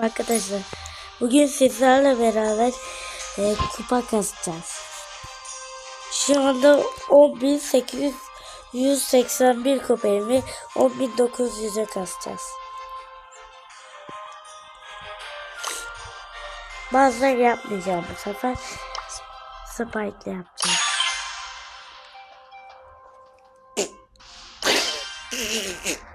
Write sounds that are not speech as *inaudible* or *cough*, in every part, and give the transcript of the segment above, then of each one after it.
Arkadaşlar bugün sizlerle beraber e, kupa kasacağız. Şu anda 10.881 kupayı ve 10.900'e kasacağız. Bazıları yapmayacağım bu sefer. Spike'le yapacağım. *laughs*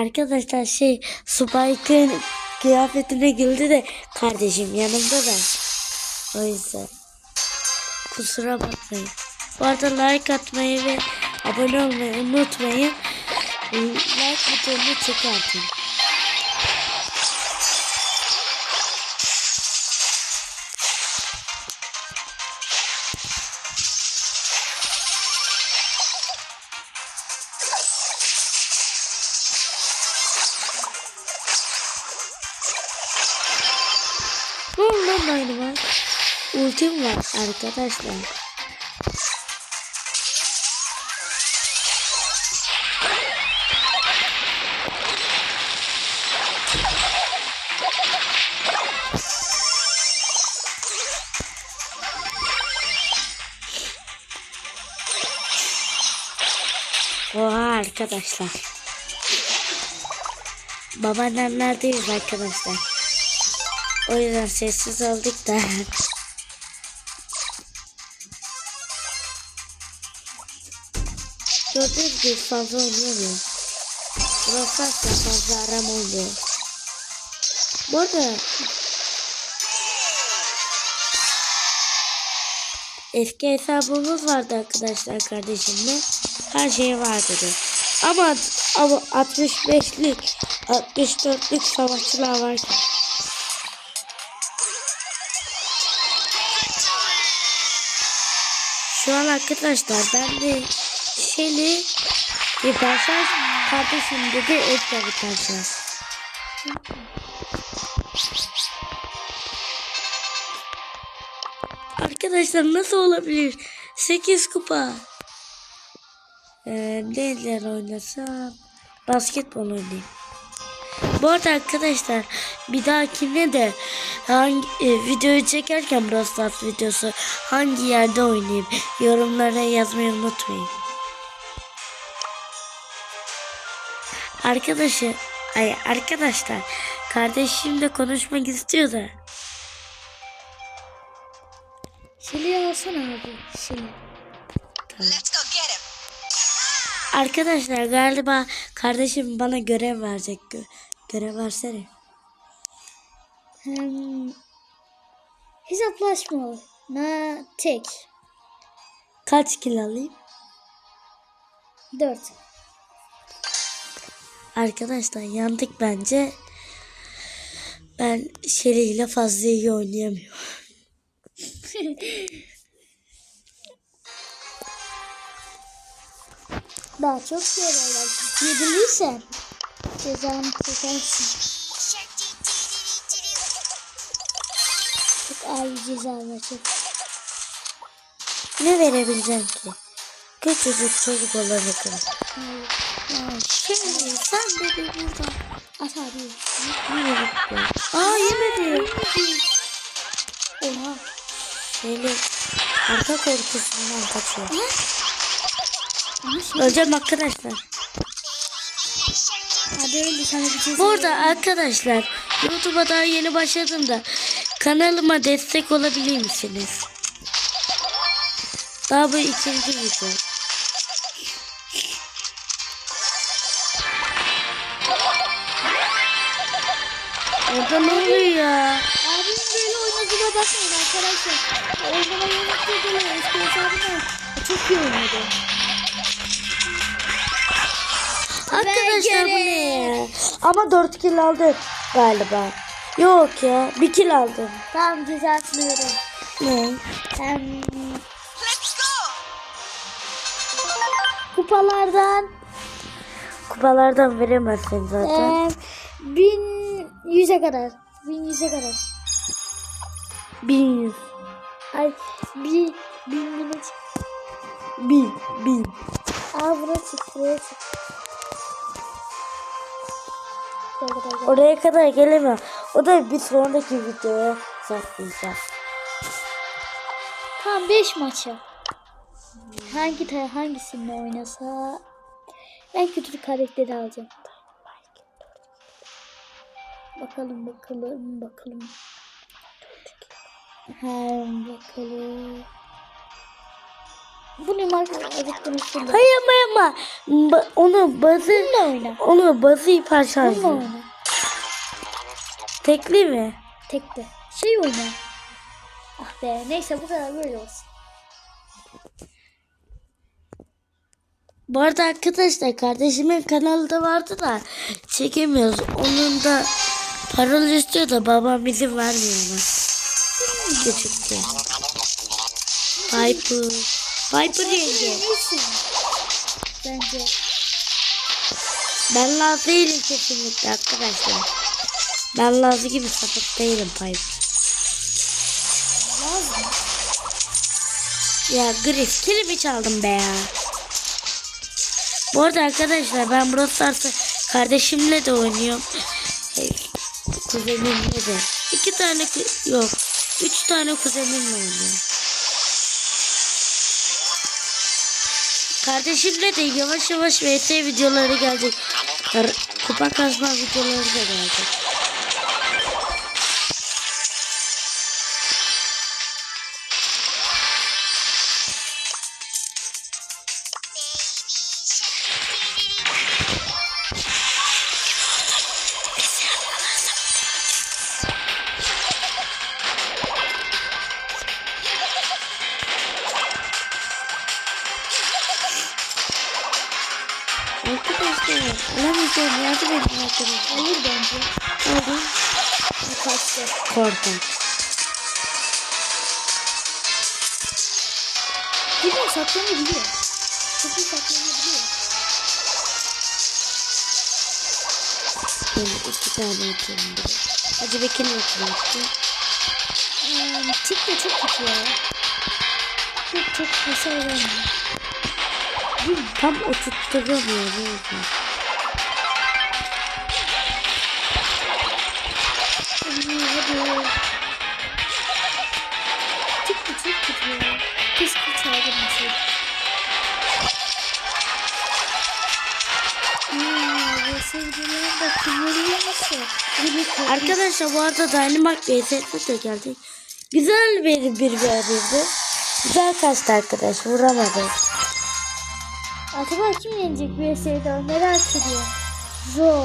Arkadaşlar şey Spike'ın kıyafetine girdi de kardeşim yanımda da. O yüzden. Kusura bakmayın. Bu arada like atmayı ve abone olmayı unutmayın. Like butonunu çıkartın. Ne oldu lan aynı var? Ultim var arkadaşlar. Oha arkadaşlar. Babaannemlerdeyiz arkadaşlar. O yüzden sessiz olduk da. Gördüğünüz gibi fazla oynayamıyorum. Da fazla aram oluyor. Bu arada eski hesabımız vardı arkadaşlar kardeşimle. Her şey vardı. Ama, ama 65'lik 64'lük savaşçılar var. Arkadaşlar ben de Şeli başar kardeşim dedi Edgar başar. Arkadaşlar nasıl olabilir? 8 kupa. Ee, neler oynasam? Basketbol oynayayım. Bu arada arkadaşlar bir dahakine de hangi e, videoyu çekerken Brawl Stars videosu hangi yerde oynayayım yorumlara yazmayı unutmayın. Arkadaşı ay arkadaşlar kardeşim de konuşmak istiyor da. Şili alsana abi. Şili. Him. Arkadaşlar galiba kardeşim bana görev verecek. Gö- görev versene. Hem hesaplaşma na tek. Kaç kilo alayım? Dört. Arkadaşlar yandık bence. Ben ile fazla iyi oynayamıyorum. *laughs* Daha çok şey var. Yediliysen cezanı çekersin. Çok ağır ceza verecek. Ne verebileceğim ki? Küçücük çocuk olana kadar. Hayır. Ya Şili sen de bir burada. At abi. Ne verebilirim? Aa yemedi. Oha. Shelly arka korkusundan kaçıyor. Şey. Öleceğim arkadaşlar. Hadi öyle sana bir ceza. Bu arada arkadaşlar YouTube'a daha yeni başladım da kanalıma destek olabilir misiniz? Daha bu ikinci video. Orada ne oluyor ya? Abim böyle oynadığına bakmayın arkadaşlar. Oynama yönettiği böyle eski hesabında çok iyi oynadı. Arkadaşlar bu ne? Ama 4 kill aldık galiba. Yok ya 1 kill aldım. Tamam verin. Ne? Go. kupalardan Kupalardan veremezsin zaten. bin yüze kadar. Bin yüze kadar. 1100. Ay bir bin çık. 1000. 1000. Aa buraya çık buraya çık. Kadar. Oraya kadar gelemem. O da bir sonraki videoya saklayacağım. Tam 5 maça. Hangi ta hangisinde oynasa en kötü karakteri alacağım. Bakalım bakalım bakalım. Hem bakalım. Bu ne marka acıktım üstünde. Hayır ama ama ba- onu bazı onu bazı parçalayacağım. Tekli mi? Tekte. Şey oyna. Ah be neyse bu kadar böyle olsun. Bu arada arkadaşlar kardeşimin kanalı da vardı da çekemiyoruz. Onun da parol istiyor da babam izin vermiyor ona. Küçüktü. Piper. Piper yenge. Bence. Ben Laz değilim kesinlikle arkadaşlar. Ben Laz gibi sapık değilim Piper. Lazım. Ya Griff kilimi çaldım be ya. Bu arada arkadaşlar ben Brawl Stars'ı kardeşimle de oynuyorum. Hey, kuzenimle de. İki tane yok. Üç tane kuzenimle oynuyorum. Kardeşimle de yavaş yavaş VT videoları gelecek. Kupa kazma videoları da gelecek. Alamayacağım yardım edin arkadaşlar. Hayır bence. Oldu. Bu kaçtı. Korkak. Biliyor saklanabiliyor. Çok iyi saklanabiliyor. Benim iki tane atıyorum. Acı Bekir'in okulu attı. Ee, tik de çok kötü ya. Çok çok hasar vermiyor. Tam oturtturamıyor. Ne korkunç. Arkadaşlar bu arada Dynamite BSS de gelecek. Güzel bir bir birdi. Güzel kaçtı arkadaş. Vuramadı. Acaba kim yenecek VS'de merak ediyorum. Jo.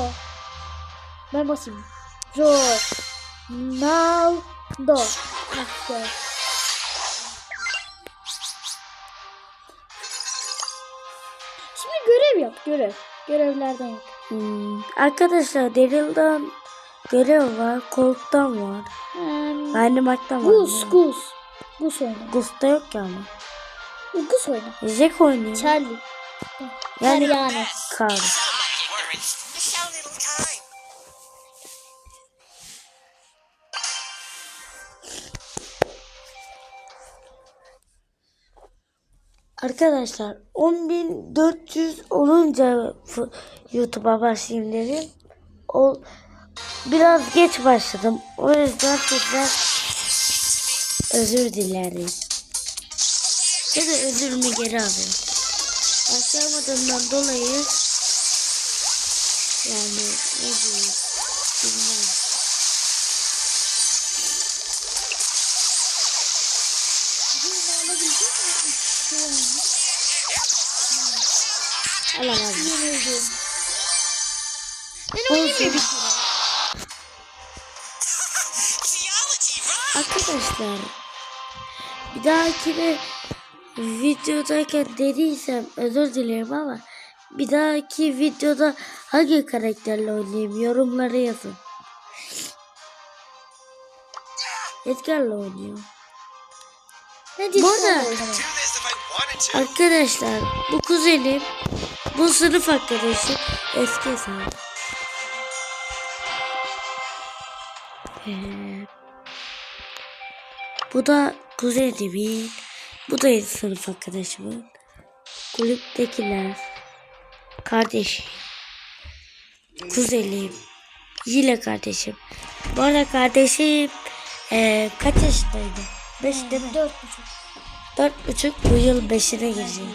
Ben basayım. Jo. Naldo. Ah görev. Görevlerden yap. Hmm. Arkadaşlar Daryl'dan görev var. Colt'tan var. Um, Dynamite'dan var. Gus Gus. Gus oyna. Gus'ta yok ki ama. Gus oyna. Jack oynuyor. Charlie. Yani Yani. kaldı. Arkadaşlar 10.400 olunca YouTube'a başlayayım dedim. O biraz geç başladım. O yüzden sizden özür dilerim. Ya da özürümü geri alıyorum. Başlamadığımdan dolayı yani ne diyeyim bilmem. Ben Olsun. oynayayım bir kere. Arkadaşlar bir dahakine videodayken dediysem özür dilerim ama bir dahaki videoda hangi karakterle oynayayım yorumlara yazın. Edgar'la oynuyor. Bu arada-. Arkadaşlar bu kuzenim bu sınıf arkadaşı eski hesabı. Ee, bu da kuzenimin bu da yeni sınıf arkadaşımın kulüptekiler kardeşi kuzenim Yile kardeşim. Bu arada kardeşim eee, kaç yaşındaydı? 5 değil mi? Dört buçuk. Dört buçuk bu yıl beşine girecek.